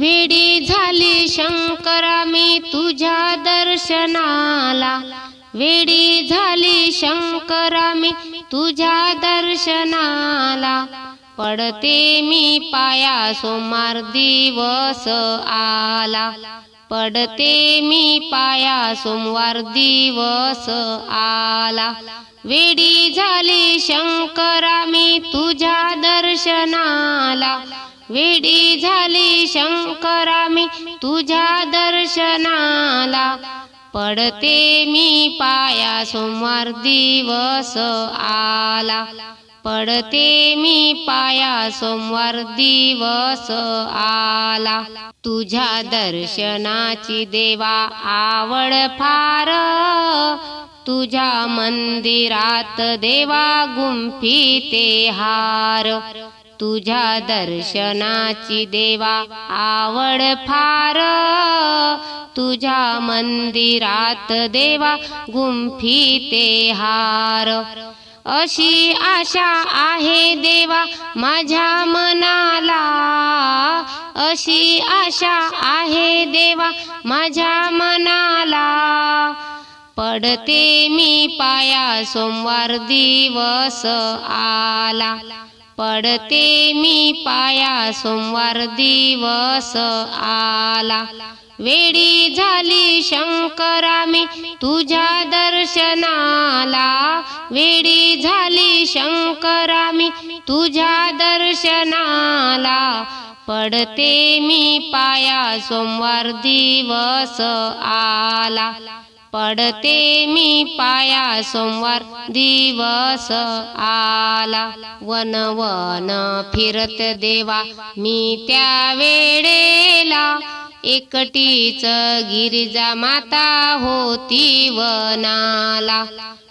वेडी झाली शंकरा मी तुझ्या दर्शनाला. वेडी झाली शंकरा मी तुझ्या दर्शनाला. पडते मी पाया सोमार दिवस आला. पडते मी पाया सोमवार दिवस आला. वेडी झाली शंकरा मी तुझ्या दर्शनाला. वेडी झाली शंकरा मी तुझ्या दर्शनाला. पडते मी पाया सोमवार दिवस आला. पडते मी पाया सोमवार दिवस आला. तुझ्या दर्शनाची देवा आवड फार. तुझ्या मंदिरात देवा गुंफिते हार. तुझ्या दर्शनाची देवा आवड फार. तुझ्या मंदिरात देवा गुंफिते हार. अशी आशा आहे देवा माझ्या मनाला. अशी आशा आहे देवा माझ्या मनाला. पडते मी पाया सोमवार दिवस आला. पडते मी पाया सोमवार दिवस आला. वेडी झाली शंकरा मी तुझ्या दर्शनाला. वेडी झाली शंकरा मी तुझ्या दर्शनाला. पडते मी पाया सोमवार दिवस आला. पडते मी पाया सोमवार दिवस आला. वन वन फिरत देवा मी त्या वेळेला एकटीच गिरिजा माता होती वनाला.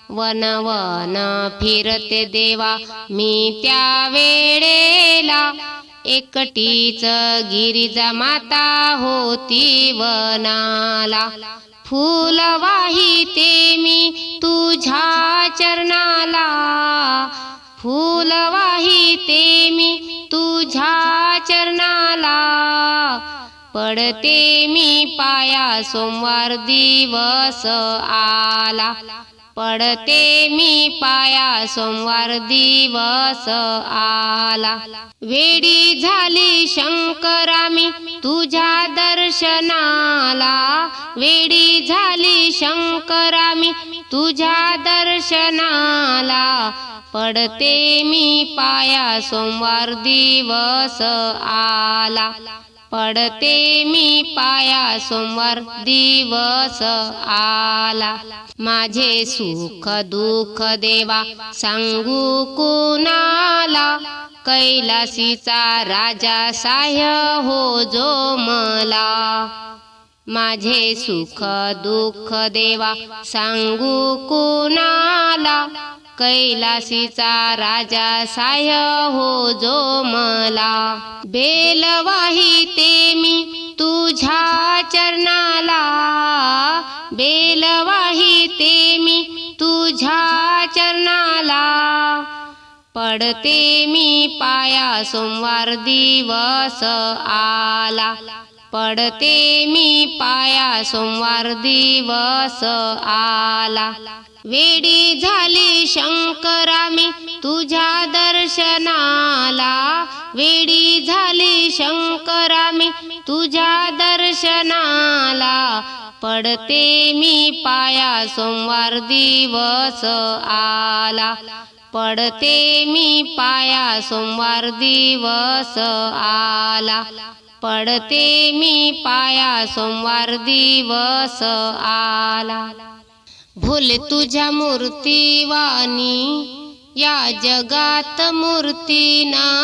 वन वन फिरत देवा मी त्या वेळेला एकटीच गिरिजा माता होती वनाला. फूल वाहिते मी तुझ्या चरणाला. फूल वाहिते मी तुझ्या चरणाला. पडते मी पाया सोमवार दिवस आला. पडते मी पाया सोमवार दिवस आला. वेडी झाली शंकरा मी तुझ्या दर्शनाला. वेडी झाली शंकरा मी तुझ्या दर्शनाला. पडते मी पाया सोमवार दिवस आला. पडते मी पाया सोमवार दिवस आला. माझे सुख दुःख देवा सांगू कुणाला? कैलासीचा राजा साह्य हो जो मला. माझे सुख दुःख देवा सांगू कुणाला? कैलासीचा राजा साह्य हो जो मला. बेल वाहिते मी तुझ्या चरणाला. बेल वाहिते मी तुझ्या चरणाला. पडते मी पाया सोमवार दिवस आला. पडते मी पाया सोमवार दिवस आला. वेडी झाली वेडी झाली शंकरा मी तुझ्या दर्शनाला. पडते मी पाया सोमवार दिवस आला. पडते मी पाया सोमवार दिवस आला. पडते मी पाया सोमवार दिवस आला. भूल तुझ्या मूर्तीवानी या जगात मूर्ती ना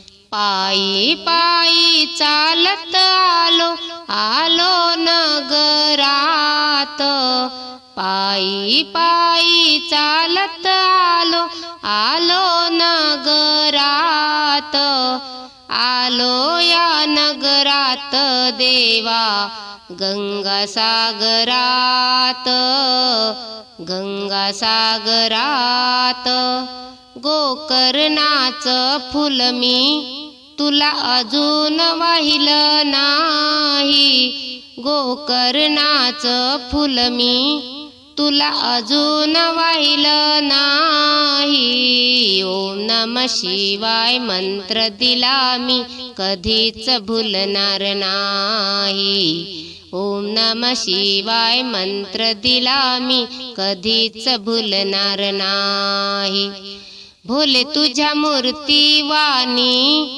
पायी पायी चालत आलो आलो नगरात. पायी पायी चालत आलो आलो नगरात. आलो या नगरात देवा गंगासागरात गंगासागरात गोकर्णाच फुल मी तुला अजून वाहिलं नाही. गोकर्णाच फुल मी. तुला अजून वाहिलं नाही. ओम नम शिवाय मंत्र दिला मी. कधीच भुलणार नाही. ओम नम शिवाय मंत्र दिला मी. कधीच भुलणार नाही. भोले तुझ्या मूर्ती वाणी.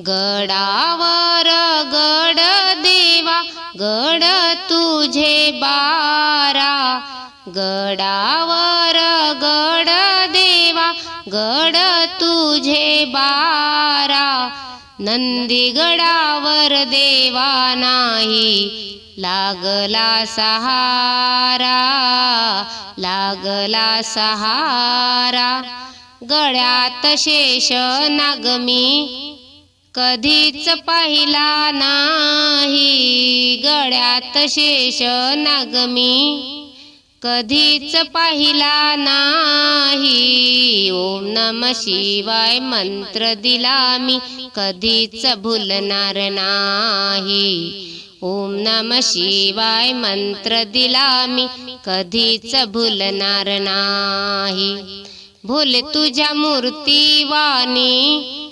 गडावर गड देवा गड तुझे बारा. गडावर गड देवा गड तुझे बारा. नंदीगडावर देवा नाही लागला सहारा. लागला सहारा. गळ्यात शेष नागमी कधीच पाहिला नाही. गळ्यात शेष नागमी. कधीच पाहिला नाही. ओम नम शिवाय मंत्र दिला मी. कधीच भुलणार नाही. ओम नम शिवाय मंत्र दिला मी. कधीच भुलणार नाही. भुल तुझ्या मूर्ती वाणी.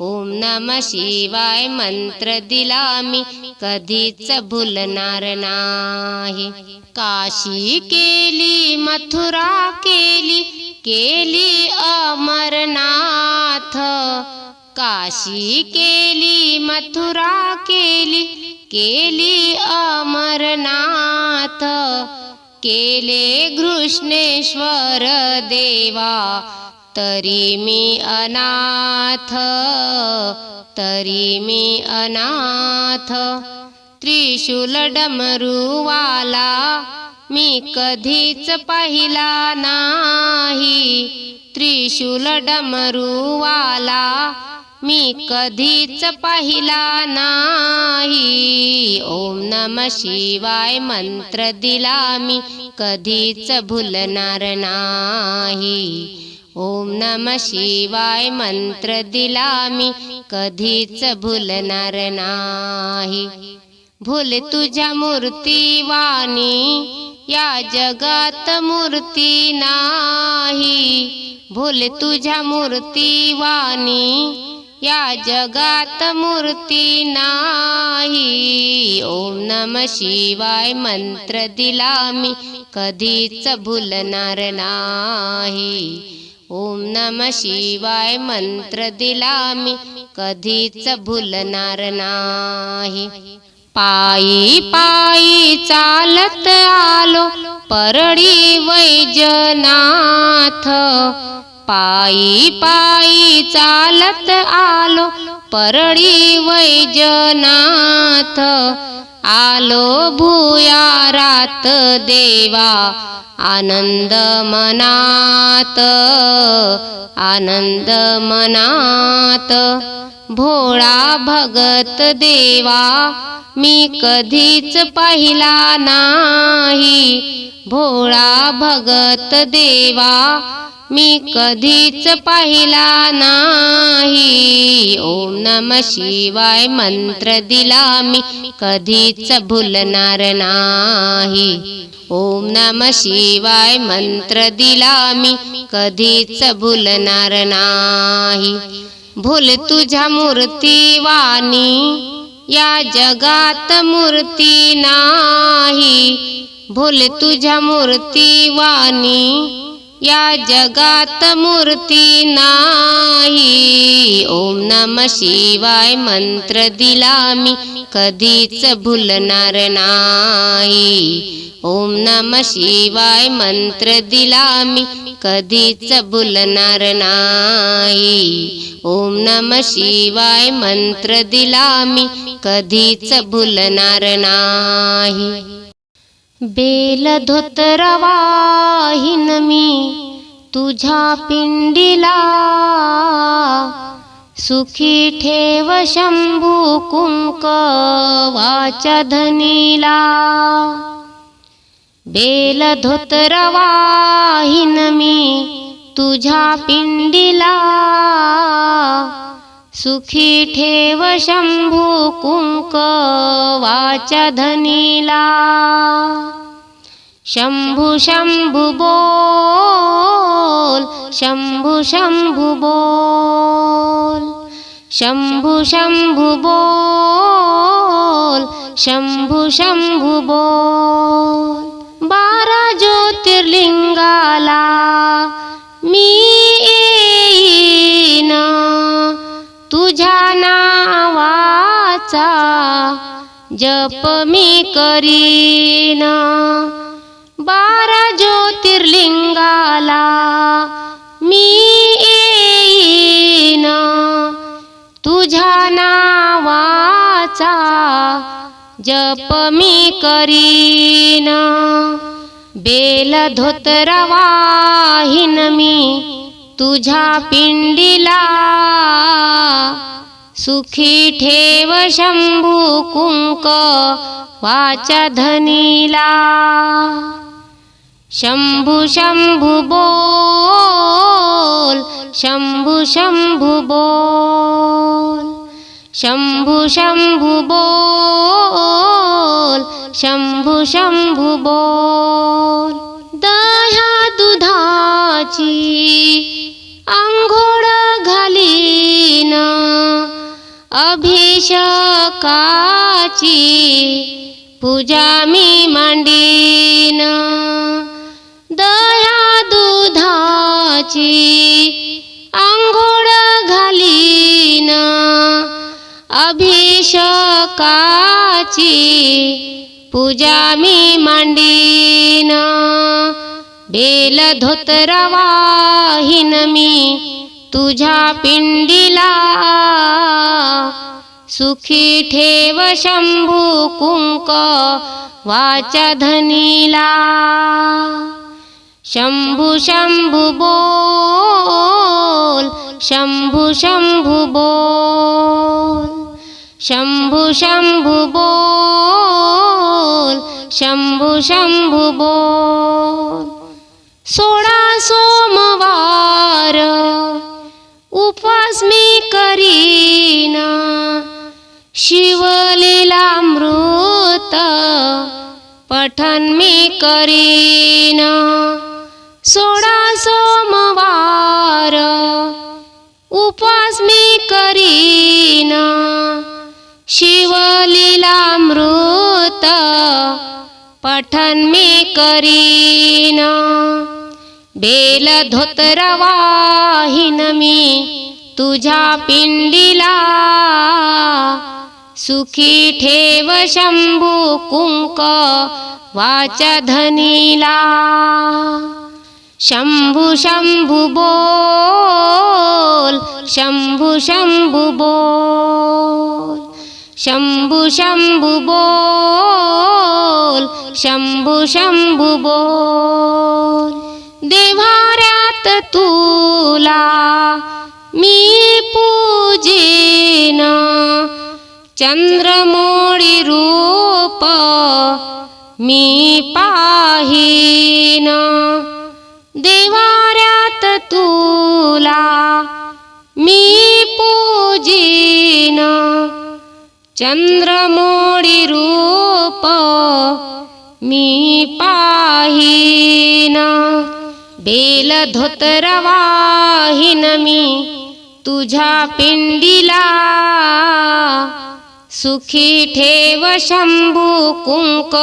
ओम नम शिवाय मंत्र दिला मी कधीच भुलणार नाही. काशी केली मथुरा केली केली अमरनाथ. काशी केली मथुरा केली केली अमरनाथ. केले घृष्णेश्वर देवा तरी मी अनाथ तरी मी अनाथ. त्रिशूल डमरूवाला मी कधीच पाहिला नाही. त्रिशूल डमरूवाला मी कधीच पाहिला नाही. ओम नम शिवाय मंत्र दिला मी कधीच भुलणार नाही. ओम नम शिवाय मंत्र दिला मी कधीच भुलणार नाही. भूल तुझ्या मूर्ती वाणी या जगात मूर्ती नाही. भूल तुझ्या मूर्ती वाणी या जगात मूर्ती नाही. ओम नम शिवाय मंत्र दिला मी कधीच भुलणार नाही. ओम नम शिवाय मंत्र दिला मी कधीच भुलणार नाही. पायी पायी चालत आलो परळी वैजनाथ. पायी पायी चालत आलो परळी वैजनाथ. आलो भूयारात देवा आनंद मनात आनंद मनात. भोळा भगत देवा मी कधीच पाहिला नाही. भोळा भगत देवा मी कधीच पाहिला नाही. ओम नम शिवाय मंत्र दिला मी कधीच भुलणार नाही. ओम नम शिवाय मंत्र दिला मी कधीच भुलणार नाही. भूल तुझ्या मूर्ती वाणी या जगात मूर्ती नाही. भूल तुझ्या मूर्ती वाणी या जगात मूर्ती नाही. ओम नम शिवाय मंत्र दिला मी कधीच भुलणार नाही. ओम नम शिवाय मंत्र दिला मी कधीच भुलणार नाही. ओम नम शिवाय मंत्र दिला मी कधीच भुलणार नाही. बेल धोतरवाहीन मी तुझ्या पिंडीला. सुखी ठेव शंभू कुंक धनीला. बेल धोतरवाहीन मी तुझ्या पिंडीला. सुखी ठेव शंभू कुंक वाच्या धनीला. शंभू शंभू बोल शंभू शंभू बोल. शंभू शंभू बोल शंभू शंभू बोल. बारा ज्योतिर्लिंगाला चा जप मी करीन. बारा ज्योतिर्लिंगाला मी येईन. तुझ्या नावाचा जप मी करीन. बेल धोतरवाहीन मी तुझ्या पिंडीला. सुखी ठेव शंभू कुंक वाच्या धनीला. शंभू शंभू बोल शंभू शंभू बोल. शंभू शंभू बोल शंभू शंभू बोल. दह्या दुधाची अभिषकाची पूजा मी मांडीन. दया दुधाची आंघोळ घालीन. अभिषेकाची पूजा मी मांडीन. बेल धोतरवाहीन मी तुझ्या पिंडीला सुखी ठेव शंभू कुंक वाचा धनीला. शंभू शंभू बोल शंभू शंभू बोल शंभू शंभू बोल शंभू शंभू बोल. सोळा सोमवार उपास मी करीना. शिवलीला मृत पठन मी करीन. सोळा सोमवार उपास मी करीन. शिवलीलामृत पठन मी करीन. बेल धोतरवाहीन मी तुझ्या पिंडीला सुखी ठेव शंभू कुंक वाच धनीला. शंभू शंभू बोल शंभू शंभू बोल. शंभू शंभू बोल शंभू शंभू बोल. देवाऱ्यात तुला मी पूजेना चंद्रमोळी रूप मी पाहीन. देवाऱ्यात तुला मी पूजेन चंद्रमोळी रूप मी पाहीन. बेल धोतरवाहीन मी तुझ्या पिंडीला सुखी ठेव शंभू कुंक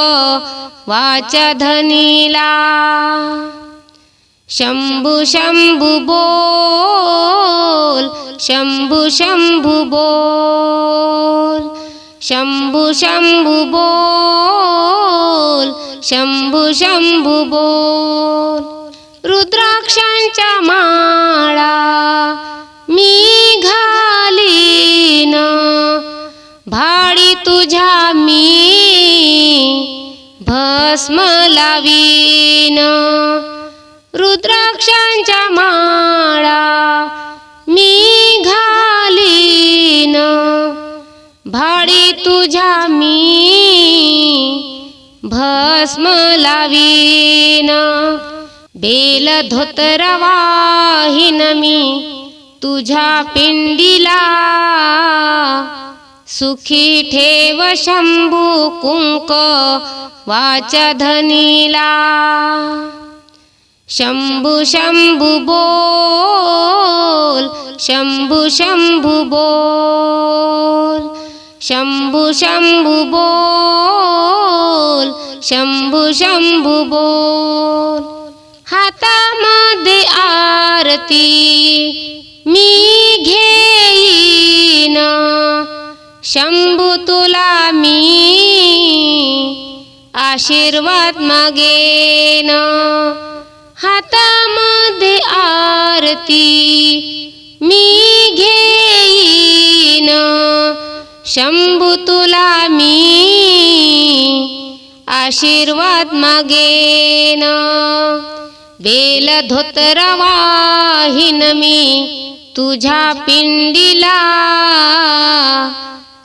वाच धनीला. शंभू शंभू बोल शंभू शंभू बोल शंभू शंभू बोल शंभू शंभू बोल. रुद्राक्षांच्या मा धोतर वाहीन मी तुझ्या पिंडीला. सुखी ठेव शंभू कुंक वाच धनीला. शंभू शंभू बोल शंभू शंभू बोल शंभू शंभू बोल शंभू शंभू बोल. हातामध्ये आरती मी घेईन. शंभू तुला मी आशीर्वाद मागेन. हातामध्ये आरती मी घेईन. शंभू तुला मी आशीर्वाद मागेन. बेल धोतर मी तुझ्या पिंडीला.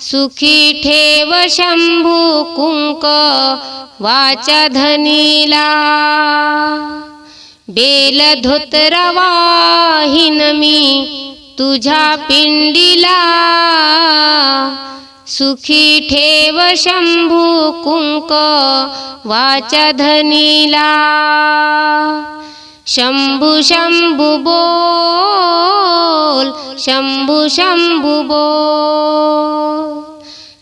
सुखी ठेव शंभू कुंक वाच धनीला. बेल धोतर मी तुझ्या पिंडीला. सुखी ठेव शंभू कुंक वाच धनीला. शंभू शंभू बोल शंभू शंभू बोल.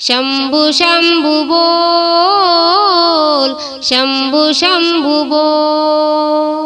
शंभू शंभू बोल शंभू शंभू बोल.